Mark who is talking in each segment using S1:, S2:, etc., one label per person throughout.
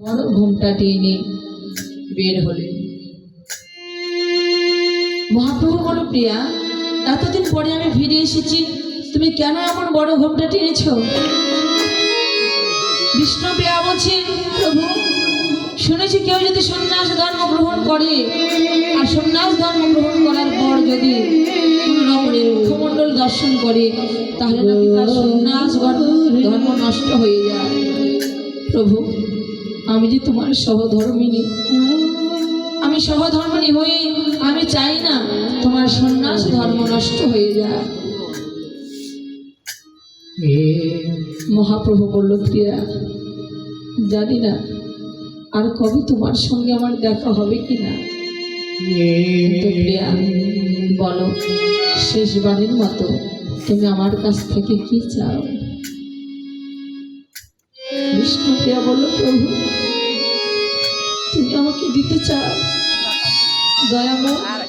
S1: বড় ঘুমটা টেনে বের হলেন মহাপ্রভু বলো, প্রিয়া, এতদিন পরে আমি ফিরে এসেছি, তুমি কেন এমন বড় ঘুমটা টেনেছ? বিষ্ণু প্রিয়া বলছে, প্রভু, শুনেছি কেউ যদি সন্ন্যাস ধর্ম গ্রহণ করে, আর সন্ন্যাস ধর্ম গ্রহণ করার পর যদি রমণীর মুখমণ্ডল দর্শন করে, তাহলে নাকি তার সন্ন্যাস ধর্ম নষ্ট হয়ে যায়। প্রভু আমি যে তোমার সহধর্মিনী। আমি সহধর্মিনী হয়ে আমি চাই না তোমার সন্ন্যাস ধর্ম নষ্ট হয়ে যায় মহাপ্রভু বলল প্রিয়া জানি না আর কবে তোমার সঙ্গে আমার দেখা হবে কি না প্রিয়া বলো শেষবারের মতো তুমি আমার কাছ থেকে কি চাও? বিষ্ণু প্রিয়া বলল প্রভু তুমি আমাকে দিতে চাও? দয়াময়।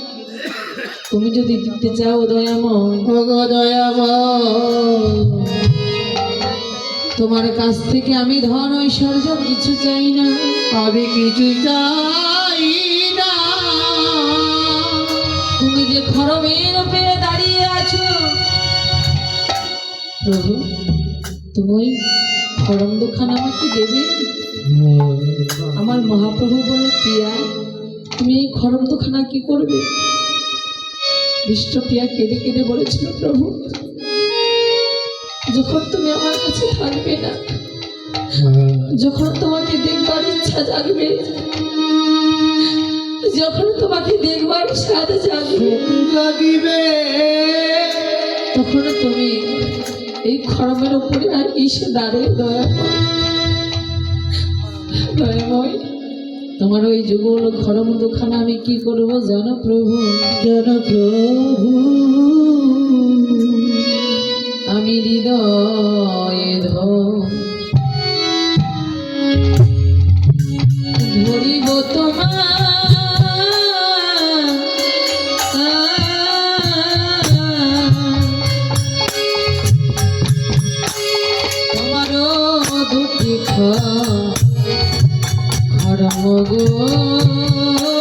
S1: তুমি যদি দিতে চাও দয়াময়। তোমার কাছ থেকে আমি ধন ঐশ্বর্য কিছু চাই না।
S2: আমি কিছু চাই না।
S1: তুমি যে খরমের উপরে দাঁড়িয়ে আছো। প্রভু তুমি খরম দোকান আমাকে দেবে? আমার মহাপ্রভু বলে, প্রিয়া, তুমি এই খরম দোখানা কি করবে? বিষ্ণুপ্রিয়া কেঁদে কেঁদে বলেছিল, প্রভু, যখন তুমি আমার কাছে থাকবে না, যখন তোমাকে দেখবার ইচ্ছা জাগবে, যখন তোমাকে দেখবার স্বাদ জাগবে, তখন তুমি এই খরমের উপরে আর এসে দাঁড়িয়ে দয়াময় দয়াময় তোমার ওই যুগল খরম দুখানা আমি কি করব জানো প্রভু?
S2: জন প্রভু।
S1: আমি হৃদয় ধর খরম গো।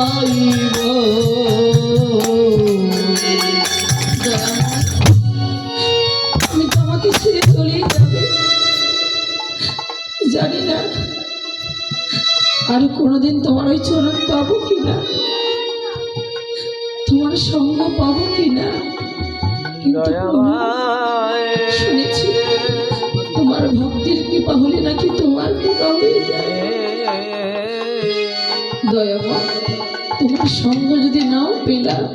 S2: অগধাইব
S1: আমি তোমাকে ছেড়ে চলেই যাবে। জানি না আর কোনোদিন তোমার ওই চরণ পাবো কিনা? তোমার সঙ্গ পাবো কিনা? কিন্তু শুনেছি তোমার ভক্তির কৃপা হলে নাকি তোমার সঙ্গ যদি নাও পেলাম,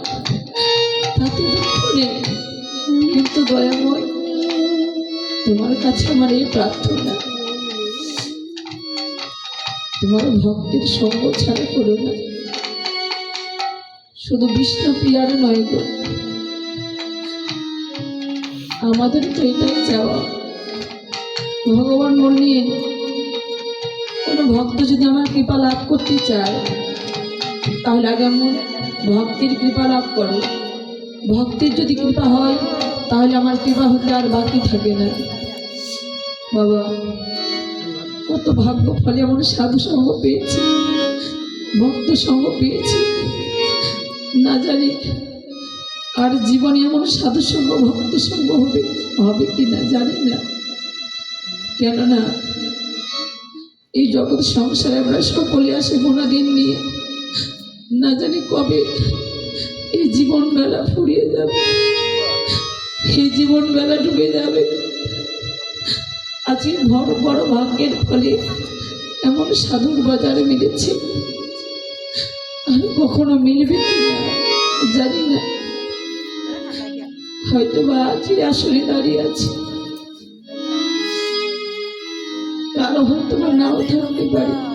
S1: তাতে কিন্তু দয়াময়, তোমার কাছে আমার এই প্রার্থনা। তোমার ভক্তির সঙ্গ ছাড়া করো না। শুধু বিষ্ণু প্রিয়ার নয় গো। আমাদের তো এটাই চাওয়া। ভগবান বললেন, কোনো ভক্ত যদি আমার কৃপা লাভ করতে চায় তাহলে আগে আমার ভক্তির কৃপা লাভ করো। ভক্তির যদি কৃপা হয়, তাহলে আমার কৃপা হতে আর বাকি থাকে না। বাবা, কত ভাগ্য ফলে এমন সাধু সঙ্গ পেয়েছি, ভক্ত সঙ্গ পেয়েছি। না জানি আর জীবনে এমন সাধু সঙ্গ, ভক্ত সঙ্গ হবে হবে কি না জানি না। কেননা এই জগৎ সংসারে আমরা সকলে আসে দিন নিয়ে। না জানি কবে এই জীবন বেলা ফুরিয়ে যাবে। এই জীবন বেলা ডুবে যাবে। আজকে বড় বড় ভাগ্যের ফলে এমন সাধুর বাজারে মিলেছে। আর কখনো মিলবে কিনা জানি না। হয়তো বা আজকে আসলে দাঁড়িয়ে আছে। কারও হয়তো বা নাও থাকতে পারে।